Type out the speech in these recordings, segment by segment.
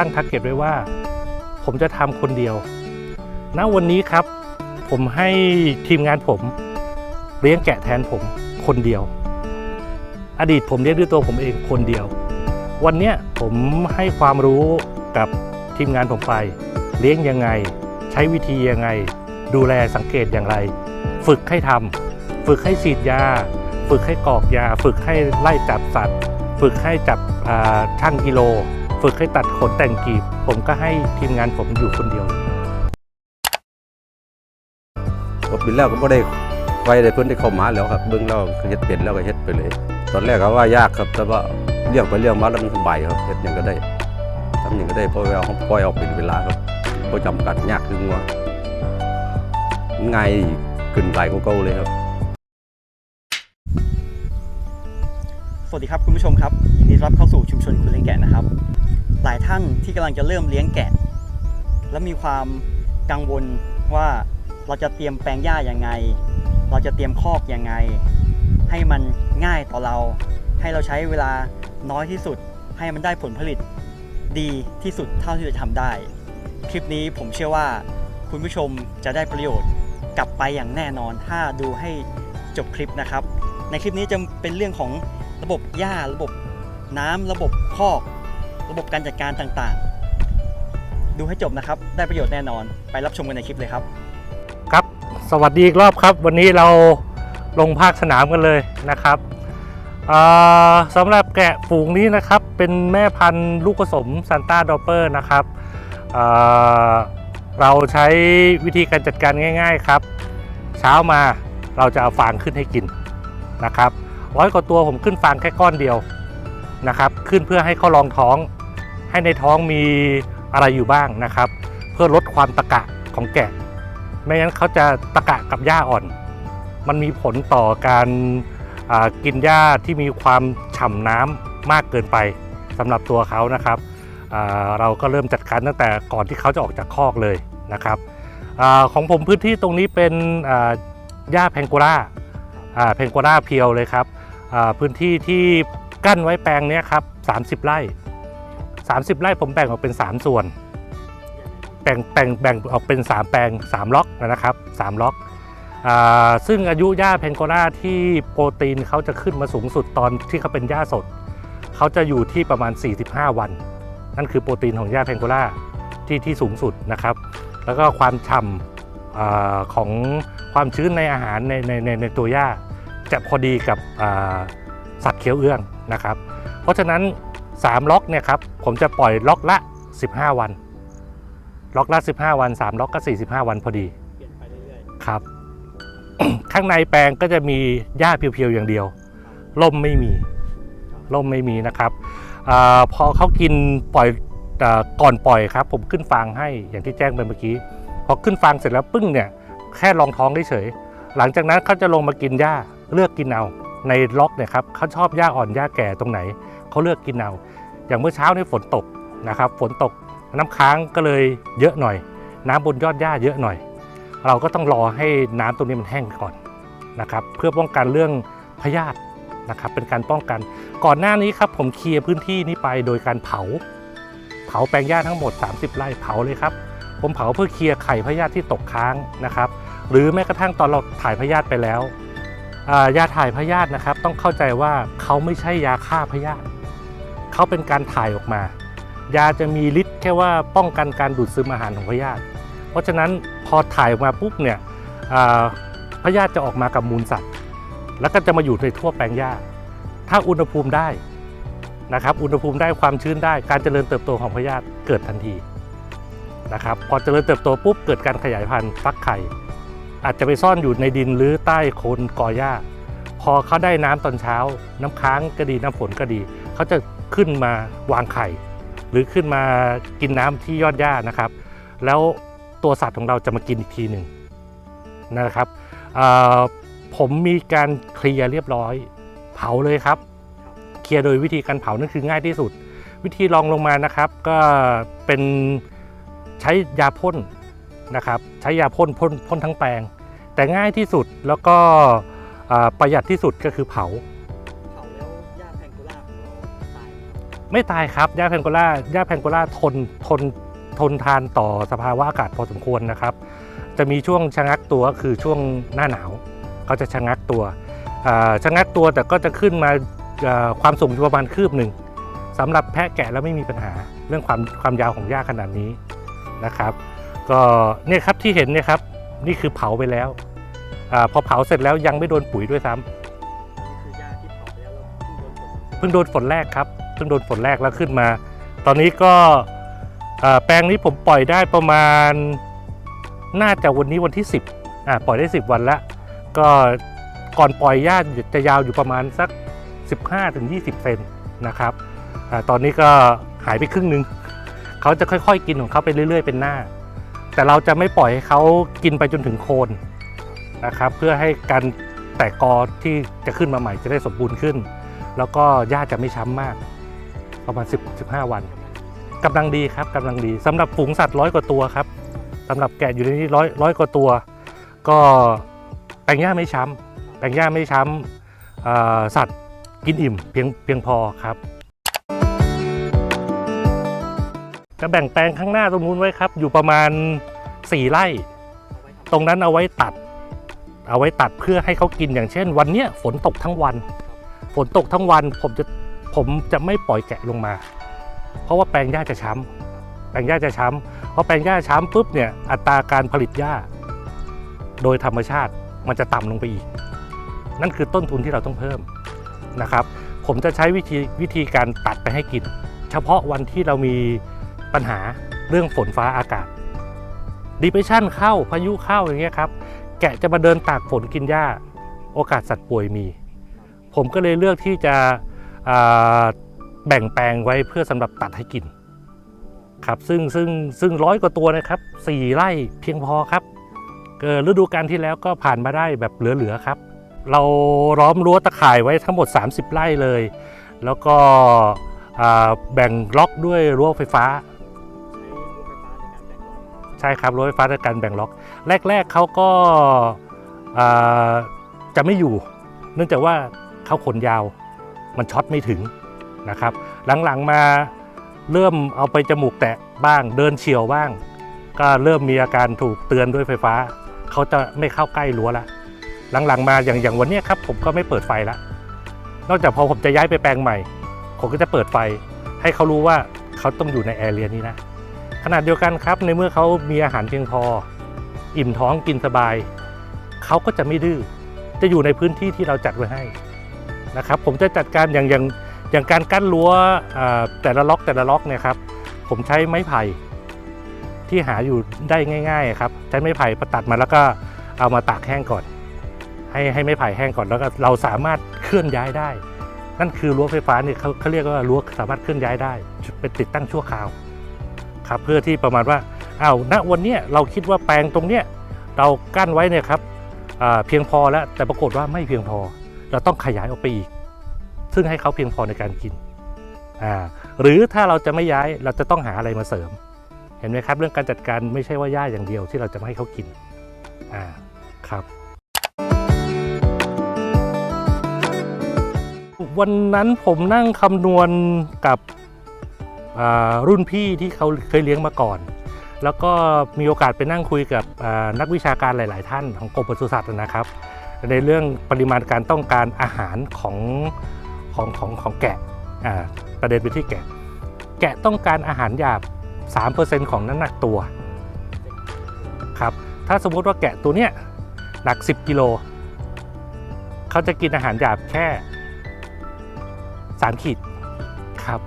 ตั้งทาร์เก็ตไว้ว่า ผมจะทำคนเดียว ณ วันนี้ครับ ผมให้ทีมงานผมเลี้ยงแกะแทนผมคนเดียว อดีตผมเลี้ยงด้วยตัวผมเองคนเดียว วันนี้ผมให้ความรู้กับทีมงานผมไป เลี้ยงยังไง ใช้วิธียังไง ดูแลสังเกตอย่างไร ฝึกให้ทำฝึกให้ฉีดยา ฝึกให้กรอกยา ฝึกให้ไล่จับสัตว์ ฝึกให้จับอ่างกิโล ฝึกให้ตัดขนแต่งกีบ ผมก็ให้ทีมงานผมอยู่คนเดียวก็ปีแล้วก็บ่ได้ไว้ได้เพิ่นได้เข้ามาแล้วครับเบิ่งแล้วก็เฮ็ดเป็นแล้วก็เฮ็ดไปเลย ตอนแรกก็ว่ายากครับ แต่ว่าเลี้ยงไปเลี้ยงมาแล้วมันสบายครับเฮ็ดหยังก็ได้ทำหยังก็ได้เพราะว่าเขาปล่อยออกเป็นเวลาครับบ่จำกัดยากคืองัวง่ายขึ้นหลายกว่าเก่าเลยครับ สวัสดีครับคุณผู้ชมครับยินดีต้อนรับเข้าสู่ชุมชนคุณเลี้ยงแกะนะครับ หลายท่านที่กำลังจะเริ่มเลี้ยงแกะ และมีความกังวลว่าเราจะเตรียมแปลงหญ้ายังไง เราจะเตรียมคอกยังไง ให้มันง่ายต่อเรา ให้เราใช้เวลาน้อยที่สุด ให้มันได้ผลผลิตดีที่สุดเท่าที่จะทำได้ คลิปนี้ผมเชื่อว่าคุณผู้ชมจะได้ประโยชน์กลับไปอย่างแน่นอนถ้าดูให้จบคลิปนะครับ ในคลิปนี้จะเป็นเรื่องของระบบหญ้าระบบน้ำระบบคอก ระบบการจัดการต่างๆ ดูให้จบนะครับ ได้ประโยชน์แน่นอน ไปรับชมกันในคลิปเลยครับ ครับ สวัสดีอีกรอบครับ วันนี้เราลงภาคสนามกันเลยนะครับสำหรับแกะฝูงนี้นะครับเป็นแม่พันธุ์ลูกผสมซันต้าดอปเปอร์นะครับอ่าเราใช้วิธีการจัดการง่าย ๆครับ เช้ามาเราจะเอาฟางขึ้นให้กินนะครับร้อยกว่าตัวผมขึ้นฟางแค่ก้อนเดียวนะครับ ขึ้นเพื่อให้เขาลองท้อง ให้ในท้องมีอะไรอยู่บ้างนะครับ เพื่อลดความตะกะของแกะ ไม่งั้นเขาจะตะกะกับหญ้าอ่อน มันมีผลต่อการกินหญ้าที่มีความฉ่ำน้ำมากเกินไปสำหรับตัวเขานะครับเราก็เริ่มจัดการตั้งแต่ก่อนที่เขาจะออกจากคอกเลยนะครับอของผมพื้นที่ตรงนี้เป็นหญ้าแพงโกราอ่าแพงโกราเพียวเลยครับพื้นที่ที่กั้นไว้แปลงนี้ครับ 30 ไร่ 30 ไร่ผมแบ่งออกเป็น 3 ส่วน แบ่งแบ่งแบ่งออกเป็น 3 แปลง 3 ล็อกนะครับ 3 ล็อกอซึ่งอายุหญ้าเพนโกราที่โปรตีนเขาจะขึ้นมาสูงสุดตอนที่เขาเป็นหญ้าสด เขาจะอยู่ที่ประมาณ 45 วัน นั่นคือโปรตีนของหญ้าเพนโกราที่ที่สูงสุดนะครับ แล้วก็ความฉ่ำอของความชื้นในอาหารในในในในตัวหญ้าจะพอดีกับสัตว์เคี้ยวเอื้องนะครับ เพราะฉะนั้น 3 ล็อกเนี่ยครับผมจะปล่อยล็อกละ 15 วัน ล็อกละ 15 วัน 3 ล็อกก็ 45 วันพอดีเปลี่ยนไปเรื่อยครับ ข้างในแปลงก็จะมีหญ้าเพียวๆอย่างเดียวล่มไม่มีล่มไม่มีนะครับอพอเขากินปล่อยอก่อนปล่อยครับ ผมขึ้นฟางให้อย่างที่แจ้งไปเมื่อกี้พอขึ้นฟางเสร็จแล้วปึ้งเนี่ยแค่รองท้องได้เฉย หลังจากนั้นเขาจะลงมากินหญ้าเลือกกินเอาในล็อกเนี่ยครับเขาชอบหญ้าอ่อนหญ้าแก่ตรงไหนเขาเลือกกินเอา อย่างเมื่อเช้านี่ฝนตกนะครับฝนตกน้ำค้างก็เลยเยอะหน่อย น้ำบนยอดหญ้าเยอะหน่อย เราก็ต้องรอให้น้ำตรงนี้มันแห้งก่อนนะครับเพื่อป้องกันเรื่องพยาธินะครับเป็นการป้องกัน ก่อนหน้านี้ครับผมเคลียร์พื้นที่นี้ไปโดยการเผา เผาแปลงหญ้าทั้งหมด 30 ไร่เผาเลยครับผมเผาเพื่อเคลียร์ไข่พยาธิที่ตกค้างนะครับ หรือแม้กระทั่งตอนเราถ่ายพยาธิไปแล้วยาถ่ายพยาธินะครับ ต้องเข้าใจว่าเขาไม่ใช่ยาฆ่าพยาธิ เขาเป็นการถ่ายออกมา ยาจะมีฤทธิ์แค่ว่าป้องกันการดูดซึมอาหารของพยาธิเพราะฉะนั้นพอถ่ายออกมาปุ๊บเนี่ยพยาธิจะออกมากับมูลสัตว์ แล้วก็จะมาอยู่ในทั่วแปลงหญ้า ถ้าอุณหภูมิได้นะครับอุณหภูมิได้ความชื้นได้การเจริญเติบโตของพยาธิเกิดทันทีนะครับพอเจริญเติบโตปุ๊บเกิดการขยายพันธุ์ฟักไข่ อาจจะไปซ่อนอยู่ในดินหรือใต้โคนกอหญ้า พอเขาได้น้ำตอนเช้า น้ำค้างก็ดีน้ำฝนก็ดี เขาจะ ขึ้นมาวางไข่ หรือขึ้นมากินน้ำที่ยอดหญ้านะครับ แล้วตัวสัตว์ของเราจะมากินอีกทีหนึ่งนะครับผมมีการเคลียร์เรียบร้อย เผาเลยครับ เคลียร์โดยวิธีการเผานั่นคือง่ายที่สุด วิธีรองลงมานะครับ ก็เป็นใช้ยาพ่นนะครับ ใช้ยาพ่นพ่นพ่นทั้งแปลง แต่ง่ายที่สุดแล้วก็ประหยัดที่สุดก็คือเผา ไม่ตายครับหญ้าแพงโกล่าหญ้าแพงโกล่าทนทนทนทานต่อสภาวะอากาศพอสมควรนะครับ จะมีช่วงชะงักตัวก็คือช่วงหน้าหนาวเขาจะชะงักตัวอ่าชะงักตัวแต่ก็จะขึ้นมาอ่าความสูงอยู่ประมาณคืบหนึ่งสำหรับแพะแกะแล้วไม่มีปัญหาเรื่องความความยาวของหญ้าขนาดนี้นะครับ ก็เนี่ยครับที่เห็นเนี่ยครับนี่คือเผาไปแล้วอาพอเผาเสร็จแล้วยังไม่โดนปุ๋ยด้วยซ้ำนี่คือหญ้าที่เผาไปแล้วแล้วเพิ่งโดนฝนเพิ่งโดนฝนแรกครับเพิ่งโดนฝนแรกแล้วขึ้นมา ตอนนี้ก็แปลงนี้ผมปล่อยได้ประมาณน่าจะวันนี้วันที่ 10อ่าปล่อยได้ 10 วันละก็ก่อนปล่อยหญ้าจะยาวอยู่ประมาณสัก 15-20 เซนนะครับอตอนนี้ก็หายไปครึ่งหนึงเขาจะค่อยๆ กินของเขาไปเรื่อย ๆ เป็นหน้า แต่เราจะไม่ปล่อยให้เขากินไปจนถึงโคนนะครับเพื่อให้การแตกกอที่จะขึ้นมาใหม่จะได้สมบูรณ์ขึ้น แล้วก็หญ้าจะไม่ช้ำมาก ประมาณ 10 15 วันกำลังดีครับกำลังดีสำหรับฝูงสัตว์ร้อยกว่าตัวครับสำหรับแกะอยู่ในนี้ร้อยร้อยกว่าตัว ก็แปลงหญ้าไม่ช้ำแปลงหญ้าไม่ช้ำอ่าสัตว์กินอิ่มเพียงเพียงพอครับจะแบ่งแปลงข้างหน้าตรงนู้นไว้ครับ อยู่ประมาณ 4ไร่ไว้ทำตรงนั้นเอาไว้ตัด เอาไว้ตัดเพื่อให้เขากินอย่างเช่น วันเนี้ยฝนตกทั้งวัน ฝนตกทั้งวันผมจะ ผมจะไม่ปล่อยแกะลงมา เพราะว่าแปลงหญ้าจะช้ำแปลงหญ้าจะช้ำพอแปลงหญ้าช้ำปุ๊บเนี่ยอัตราการผลิตหญ้า โดยธรรมชาติมันจะต่ำลงไปอีก นั่นคือต้นทุนที่เราต้องเพิ่มนะครับ ผมจะใช้วิธีวิธีการตัดไปให้กิน เฉพาะวันที่เรามีปัญหาเรื่องฝนฟ้าอากาศดีเพรสชันเข้าพายุเข้าอย่างเงี้ยครับแกะจะมาเดินตากฝนกินหญ้า โอกาสสัตว์ป่วยมี ผมก็เลยเลือกที่จะ แบ่งแปลงไว้เพื่อสำหรับตัดให้กินครับซึ่งซึ่งซึ่งร้อยกว่าตัวนะครับสี่ไร่เพียงพอครับเอ่อฤดูกาลที่แล้วก็ผ่านมาได้แบบเหลือๆครับ เราล้อมรั้วตะข่ายไว้ทั้งหมด 30 ไร่เลย แล้วก็แบ่งล็อกด้วยรั้วไฟฟ้า ใช้รถไฟฟ้าในการแบ่งออกใช่ครับรถไฟฟ้าในการแบ่งล็อก แรก ๆเขาก็จะไม่อยู่ เนื่องจากว่าเขาขนยาว มันช็อตไม่ถึงนะครับหลังๆมาเริ่มเอาไปจมูกแตะบ้างเดินเฉียวบ้าง ก็เริ่มมีอาการถูกเตือนด้วยไฟฟ้า เขาจะไม่เข้าใกล้รั้วละหลังๆมาอย่างอย่างวันนี้ครับผมก็ไม่เปิดไฟละนอกจากพอผมจะย้ายไปแปลงใหม่ ผมก็จะเปิดไฟ ให้เขารู้ว่าเขาต้องอยู่ในแอเรียนี้นะขนาดเดียวกันครับในเมื่อเขามีอาหารเพียงพอ อิ่มท้องกินสบาย เขาก็จะไม่ดื้อจะอยู่ในพื้นที่ที่เราจัดไว้ให้ นะครับ ผมจะจัดการอย่างอย่างอย่างการกั้นรั้วแต่ละล็อกแต่ละล็อกเนี่ยครับ ผมใช้ไม้ไผ่ที่หาอยู่ได้ง่าย ๆ ครับ ใช้ไม้ไผ่ประตัดมาแล้วก็เอามาตากแห้งก่อน ให้ให้ไม้ไผ่แห้งก่อนแล้วก็เราสามารถเคลื่อนย้ายได้ นั่นคือรั้วไฟฟ้าเนี่ยเขาเขาเรียกว่ารั้วสามารถเคลื่อนย้ายได้เป็นติดตั้งชั่วคราวครับเพื่อที่ประมาณว่าอ้าวณวันนี้เราคิดว่าแปลงตรงเนี้ยเรากั้นไว้เนี่ยครับเพียงพอแล้วแต่ปรากฏว่าไม่เพียงพอ เราต้องขยายออกไปอีก ซึ่งให้เขาเพียงพอในการกินอ่าหรือถ้าเราจะไม่ย้ายเราจะต้องหาอะไรมาเสริม เห็นไหมครับ เรื่องการจัดการไม่ใช่ว่าหญ้าอย่างเดียวที่เราจะไม่ให้เขากินอ่าครับวันนั้นผมนั่งคำนวณกับรุ่นพี่ที่เขาเคยเลี้ยงมาก่อน แล้วก็มีโอกาสไปนั่งคุยกับนักวิชาการหลาย ๆ ท่านของกรมปศุสัตว์นะครับ ในเรื่องปริมาณการต้องการอาหารของของของของแกะประเด็นไปที่แกะ แกะต้องการอาหารหยาบ 3%ของน้ำหนักตัวครับถ้าสมมติว่าแกะตัวเนี้ยหนัก 10กิโลเขาจะกินอาหารหยาบแค่ 3 ขีดครับ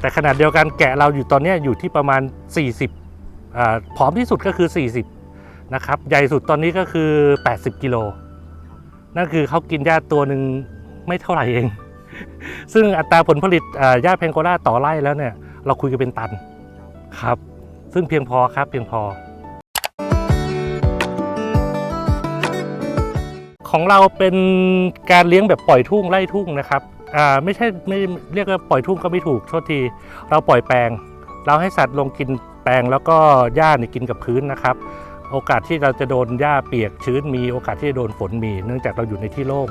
แต่ขนาดเดียวกันแกะเราอยู่ตอนนี้อยู่ที่ประมาณ 40อ่าผอมที่สุดก็คือ 40 นะครับ ใหญ่สุดตอนนี้ก็คือ 80 กิโล นั่นคือเขากินหญ้าตัวหนึ่งไม่เท่าไหร่เอง ซึ่งอัตราผลผลิตอ่าหญ้าเพงโกล่าต่อไร่แล้วเนี่ย เราคุยกันเป็นตันครับ ซึ่งเพียงพอครับเพียงพอ ของเราเป็นการเลี้ยงแบบปล่อยทุ่งไล่ทุ่งนะครับอ่าไม่ใช่ไม่เรียกว่าปล่อยทุ่งก็ไม่ถูกโทษที เราปล่อยแปลง เราให้สัตว์ลงกินแปลงแล้วก็หญ้าเนี่ยกินกับพื้นนะครับ โอกาสที่เราจะโดนหญ้าเปียกชื้นมีโอกาสที่จะโดนฝนมี เนื่องจากเราอยู่ในที่โล่ง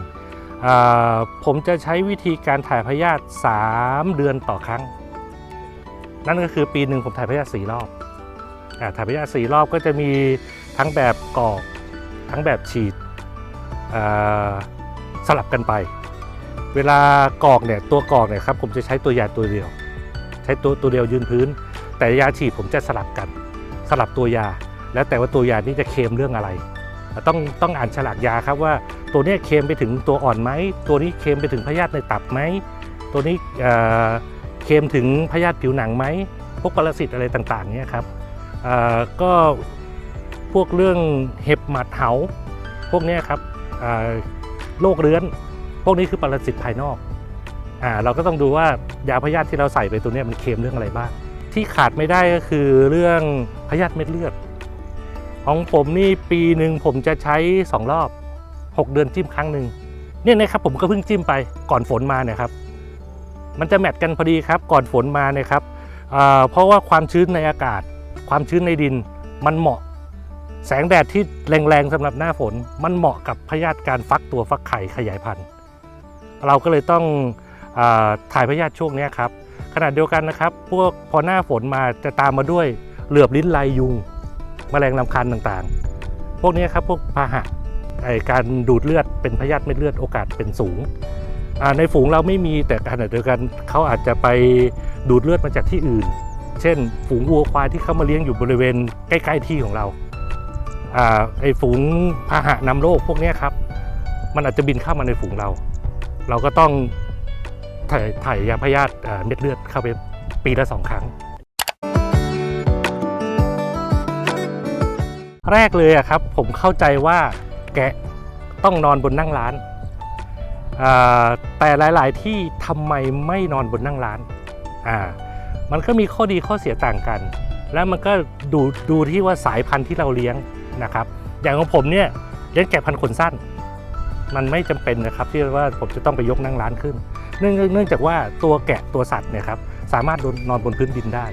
ผมจะใช้วิธีการถ่ายพยาธิ3เดือนต่อครั้ง นั่นก็คือปีหนึ่งผมถ่ายพยาธิ4รอบอถ่ายพยาธิ4รอบก็จะมีทั้งแบบกอก ทั้งแบบฉีดสลับกันไป เวลากอกเนี่ยตัวกอกเนี่ยครับผมจะใช้ตัวยาตัวเดียว ใช้ตัวตัวเดียวยืนพื้น แต่ยาฉีดผมจะสลับกัน สลับตัวยา แล้วแต่ว่าตัวยานี่จะเค็มเรื่องอะไร ต้องต้องอ่านฉลากยาครับว่าตัวเนี้ยเค็มไปถึงตัวอ่อนไหม ตัวนี้เค็มไปถึงพยาธิในตับไหม ตัวนี้เค็มถึงพยาธิผิวหนังไหม พวกปรสิตอะไรต่างๆเนี่ยครับก็พวกเรื่องเห็บหมัดเหาพวกเนี้ยครับโรคเรื้อน พวกนี้คือปรสิตภายนอกอ่าเราก็ต้องดูว่ายาพยาธิที่เราใส่ไปตัวเนี้ยมันเค็มเรื่องอะไรบ้าง ที่ขาดไม่ได้ก็คือเรื่องพยาธิเม็ดเลือด ของผมนี่ปีหนึ่งผมจะใช้ 2 รอบ 6 เดือนจิ้มครั้งหนึ่งเนี่ยนะครับผมก็เพิ่งจิ้มไปก่อนฝนมาเนี่ยครับ มันจะแมทกันพอดีครับ ก่อนฝนมาเนี่ยครับเพราะว่าความชื้นในอากาศ ความชื้นในดินมันเหมาะ แสงแดดที่แรงๆสำหรับหน้าฝน มันเหมาะกับพยาธิการฟักตัวฟักไข่ขยายพันธุ์ เราก็เลยต้องอถ่ายพยาธิช่วงนี้ครับขณะเดียวกันนะครับ พวกพอหน้าฝนมาจะตามมาด้วยเหลือบลิ้นลายยุง แมลงลำคันต่างๆ พวกนี้ครับพวกพาหะไอการดูดเลือดเป็นพยาธิเม็ดเลือดโอกาสเป็นสูง ในฝูงเราไม่มีแต่ขณะเดียวกันเขาอาจจะไปดูดเลือดมาจากที่อื่น เช่น ฝูงวัวควายที่เขามาเลี้ยงอยู่บริเวณใกล้ๆที่ของเราอไอฝูงพาหะนำโรคพวกนี้ครับ มันอาจจะบินเข้ามาในฝูงเรา เราก็ต้องถ่ายถ่ายยาพยาธิเม็ดเลือดเข้าไปปีละสองครั้ง แรกเลยอะครับ ผมเข้าใจว่าแกะต้องนอนบนนั่งร้าน แต่หลาย ๆ ที่ทำไมไม่นอนบนนั่งร้านอ่ามันก็มีข้อดีข้อเสียต่างกัน แล้วมันก็ดูดูที่ว่าสายพันธุ์ที่เราเลี้ยงนะครับ อย่างของผมเนี่ยเลี้ยงแกะพันธุ์ขนสั้น มันไม่จำเป็นนะครับที่ว่าผมจะต้องไปยกนั่งร้านขึ้นเนื่องเนื่องจากว่าตัวแกะตัวสัตว์เนี่ยครับสามารถนอนบนพื้นดินได้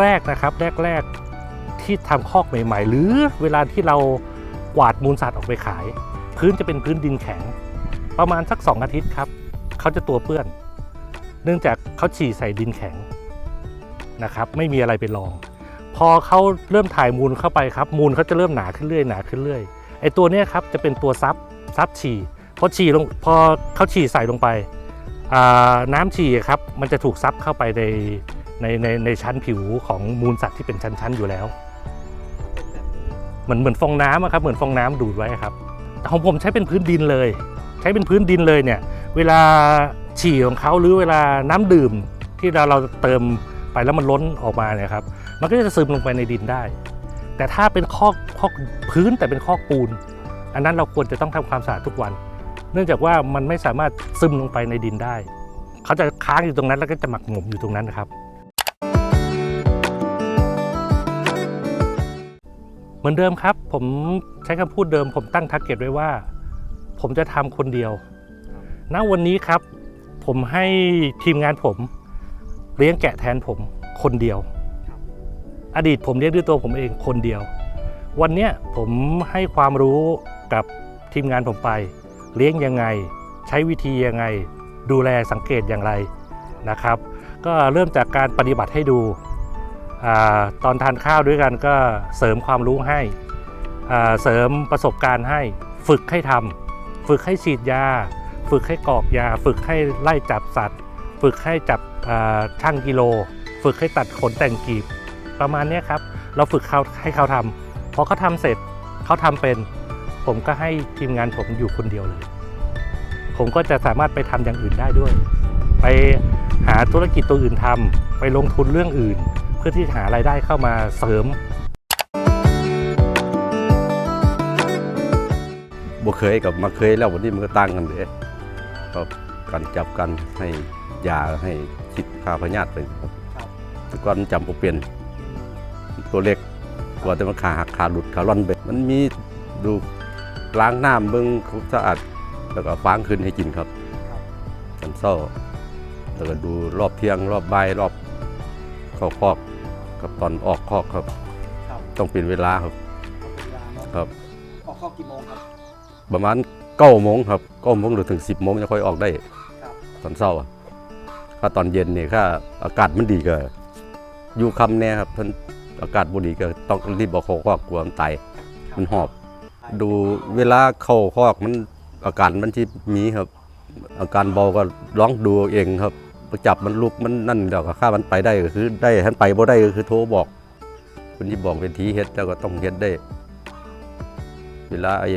แรกๆนะครับแรกๆ ที่ทำคอกใหม่ ๆ หรือเวลาที่เรากวาดมูลสัตว์ออกไปขาย พื้นจะเป็นพื้นดินแข็ง ประมาณสัก 2 อาทิตย์ครับเขาจะตัวเปื้อน เนื่องจากเขาฉี่ใส่ดินแข็งนะครับ ไม่มีอะไรไปรอง พอเขาเริ่มถ่ายมูลเข้าไปครับ มูลเขาจะเริ่มหนาขึ้นเรื่อยหนาขึ้นเรื่อยไอตัวเนี้ยครับจะเป็นตัวซับซับฉี่พอฉี่ลงพอเขาฉี่ใส่ลงไปน้ำฉี่ครับมันจะถูกซับเข้าไปใน ในในในชั้นผิวของมูลสัตว์ที่เป็นชั้น ๆ อยู่แล้ว เหมือนเหมือนฟองน้ำอะครับเหมือนฟองน้ำดูดไว้ครับแต่ของผมใช้เป็นพื้นดินเลย ใช้เป็นพื้นดินเลยเนี่ยเวลาฉี่ของเขาหรือเวลาน้ำดื่มที่เราเราเติมไปแล้วมันล้นออกมาเนี่ยครับมันก็จะซึมลงไปในดินได้ แต่ถ้าเป็นคอกคอกพื้นแต่เป็นคอกปูน อันนั้นเราควรจะต้องทำความสะอาดทุกวัน เนื่องจากว่ามันไม่สามารถซึมลงไปในดินได้ เขาจะค้างอยู่ตรงนั้นแล้วก็จะหมักหมมอยู่ตรงนั้นนะครับ เหมือนเดิมครับ ผมใช้คำพูดเดิม ผมตั้งทาร์เก็ตไว้ว่า ผมจะทำคนเดียว ณ วันนี้ครับ ผมให้ทีมงานผม เลี้ยงแกะแทนผมคนเดียว อดีตผมเลี้ยงด้วยตัวผมเองคนเดียว วันเนี้ยผมให้ความรู้กับทีมงานผมไป เลี้ยงยังไง ใช้วิธียังไง ดูแลสังเกตอย่างไรนะครับ ก็เริ่มจากการปฏิบัติให้ดู ตอนทานข้าวด้วยกันก็เสริมความรู้ให้ เสริมประสบการณ์ให้ ฝึกให้ทำฝึกให้ฉีดยา ฝึกให้กรอกยา ฝึกให้ไล่จับสัตว์ ฝึกให้จับช่างกิโล ฝึกให้ตัดขนแต่งกีบ ประมาณนี้ครับ เราฝึกเขาให้เขาทำพอเขาทำเสร็จเขาทำเป็น ผมก็ให้ทีมงานผมอยู่คนเดียวเลย ผมก็จะสามารถไปทำอย่างอื่นได้ด้วย ไปหาธุรกิจตัวอื่นทำไปลงทุนเรื่องอื่น พื่อที่หารายได้เข้ามาเสริมบ่เคยกับมาเคยแล้ววันนี้มันก็ต่างกันเลยครับการจับกันให้ยาให้คิดค่าพยาธิไปแต่ก่อนจำบ่เป็นตัวเล็กกว่าแต่มันขาหักขาหลุดขาล่อนไปมันมีดูล้างน้ำเบิ่งสะอาดแล้วก็ฟางขึ้นให้กินครับตอนเช้าแล้วก็ดูรอบเที่ยงรอบบ่ายรอบเข้าคอก กับตอนออกคอกครับ ครับต้องเป็นเวลาครับเอาเป็นเวลาเนาะครับ ออกข้อกี่โมงครับประมาณเก้าโมงครับเก้าโมงหรือถึงสิบโมงจะค่อยออกได้ครับตอนเช้าอะถ้าตอนเย็นนี่ถ้าอากาศมันดีก็อยู่คำแน่ครับเพิ่นอากาศบ่ดีก็ต้องรีบเอาเข้าคอกกลัวมันตายมันหอบ ดูเวลาเข้าคอกมันอาการมันที่มีครับ อาการเบาก็ร้องดูเองครับประ จับมันลุกมันนั่นเดี๋ยวก็ค่ามันไปได้ก็คือ ได้ท่านไปบ่ได้ก็คือโทรบอกคนที่บอกเป็นทีเฮ็ดแล้วก็ต้องเฮ็ดได้ เวลาไอ้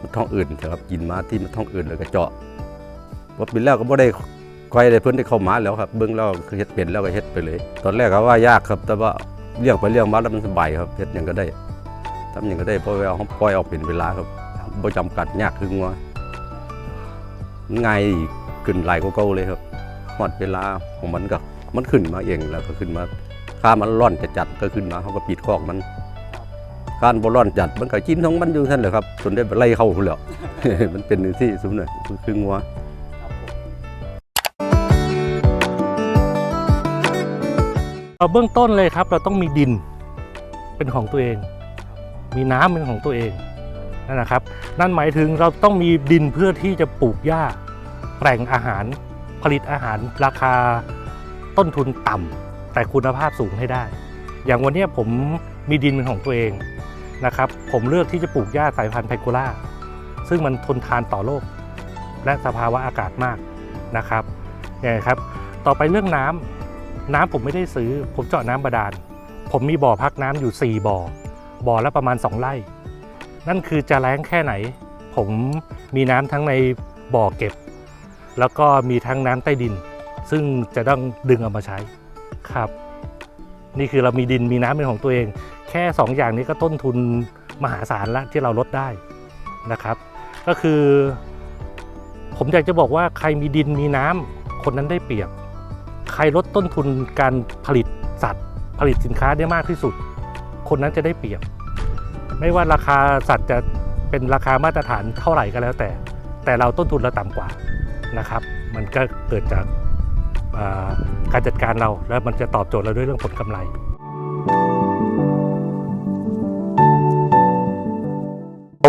มันท้องอื่นนะครับกินมาที่มันท้องอื่นแล้วก็เจาะว่าเป็นแล้วก็บ่ได้ค่อยได้เพิ่นได้เข้ามาแล้วครับเบิ่งแล้วคือเฮ็ดเป็นแล้วก็เฮ็ดไปเลย ตอนแรกก็ว่ายากครับ แต่ว่าเลี้ยงไปเลี้ยงมาแล้วมันสบายครับเฮ็ดหยังก็ได้ทำหยังก็ได้เพราะว่าเขาปล่อยออกเป็นเวลาครับบ่จำกัดยากคืองัวง่ายขึ้นหลายกว่าเก่าเลยครับ ฮอดเวลาของมันก็มันขึ้นมาเองแล้วก็ขึ้นมาค่ามันร้อนจะจัดก็ขึ้นมาเขาก็ปิดคอกมันการบร้อนจัดมันก็กินของมันอยู่ท่านแหละครับจนได้ไปไล่เข้าพุ่นแล้วมันเป็นที่สมเนี่ยคืองัวเราเบื้องต้นเลยครับ เราต้องมีดินเป็นของตัวเอง มีน้ำเป็นของตัวเองนั่นนะครับ นั่นหมายถึงเราต้องมีดินเพื่อที่จะปลูกหญ้าแปลงอาหาร ผลิตอาหารราคาต้นทุนต่ำแต่คุณภาพสูงให้ได้ อย่างวันนี้ผมมีดินเป็นของตัวเองนะครับผมเลือกที่จะปลูกหญ้าสายพันธุ์ไพโคล่าซึ่งมันทนทานต่อโลก และสภาวะอากาศมากนะครับเนี่ยครับต่อไปเรื่องน้ำน้ำผมไม่ได้ซื้อ ผมเจาะน้ำบาดาล ผมมีบ่อพักน้ำอยู่ 4 บ่อ บ่อละประมาณ 2 ไร่ นั่นคือจะแล้งแค่ไหน ผมมีน้ำทั้งในบ่อเก็บ แล้วก็มีทั้งน้ำใต้ดิน ซึ่งจะต้องดึงเอามาใช้ครับ นี่คือเรามีดินมีน้ำเป็นของตัวเอง แค่ 2 อย่างนี้ก็ต้นทุนมหาศาลละที่เราลดได้นะครับ ก็คือ ผมอยากจะบอกว่าใครมีดินมีน้ำคนนั้นได้เปรียบ ใครลดต้นทุนการผลิตสัตว์ ผลิตสินค้าได้มากที่สุด คนนั้นจะได้เปรียบ ไม่ว่าราคาสัตว์จะเป็นราคามาตรฐานเท่าไหร่ก็แล้วแต่ แต่เราต้นทุนเราต่ำกว่า นะครับ มันก็เกิดจากาการจัดการเราแล้วมันจะตอบโจทย์เราด้วยเรื่องผลกำไร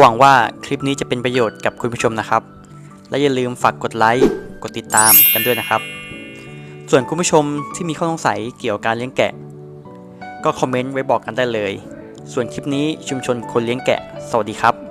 หวังว่าคลิปนี้จะเป็นประโยชน์กับคุณผู้ชมนะครับ และอย่าลืมฝากกดไลค์กดติดตามกันด้วยนะครับ ส่วนคุณผู้ชมที่มีข้อสงสัยเกี่ยวกับการเลี้ยงแกะ ก็คอมเมนต์ไว้บอกกันได้เลย ส่วนคลิปนี้ชุมชนคนเลี้ยงแกะ สวัสดีครับ